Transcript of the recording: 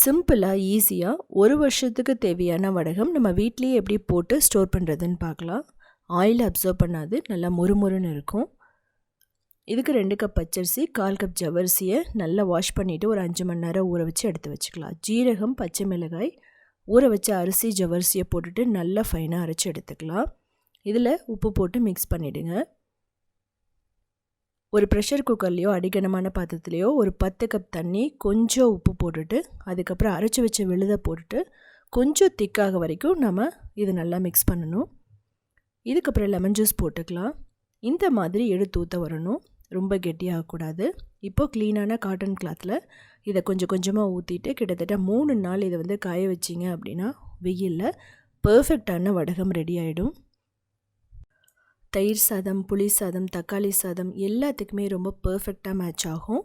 சிம்பிளாக ஈஸியாக ஒரு வருஷத்துக்கு தேவையான வடகம் நம்ம வீட்லேயே எப்படி போட்டு ஸ்டோர் பண்ணுறதுன்னு பார்க்கலாம். ஆயில் அப்சர்வ் பண்ணாது நல்லா மொறுமொறுன்னு இருக்கும். இதுக்கு ரெண்டு கப் பச்சரிசி கால் கப் ஜவரிசியை நல்லா வாஷ் பண்ணிவிட்டு ஒரு அஞ்சு மணி நேரம் ஊற வச்சு எடுத்து வச்சுக்கலாம். ஜீரகம் பச்சை மிளகாய் ஊற வச்ச அரிசி ஜவரிசியை போட்டுட்டு நல்லா ஃபைனாக அரைச்சி எடுத்துக்கலாம். இதில் உப்பு போட்டு மிக்ஸ் பண்ணிவிடுங்க ஒரு ப்ரெஷர் குக்கர்லேயோ அடிக்கனமான பாத்திரத்துலேயோ ஒரு பத்து கப் தண்ணி கொஞ்சம் உப்பு போட்டுட்டு அதுக்கப்புறம் அரைச்சி வச்ச விழுதை போட்டுட்டு கொஞ்சம் திக்காக வரைக்கும் நம்ம இது நல்லா மிக்ஸ் பண்ணணும். இதுக்கப்புறம் லெமன் ஜூஸ் போட்டுக்கலாம். இந்த மாதிரி எடுத்து ஊற்ற வரணும். ரொம்ப கெட்டியாகக்கூடாது. இப்போது க்ளீனான காட்டன் கிளாத்தில் இதை கொஞ்சம் கொஞ்சமாக ஊற்றிட்டு கிட்டத்தட்ட மூணு நாள் இதை வந்து காய வச்சிங்க அப்படின்னா வெயிலில் பர்ஃபெக்டான வடகம் ரெடி ஆகிடும் தயிர் சாதம் புளி சாதம் தக்காளி சாதம் எல்லாத்துக்குமே ரொம்ப பர்ஃபெக்டாக மேட்ச் ஆகும்.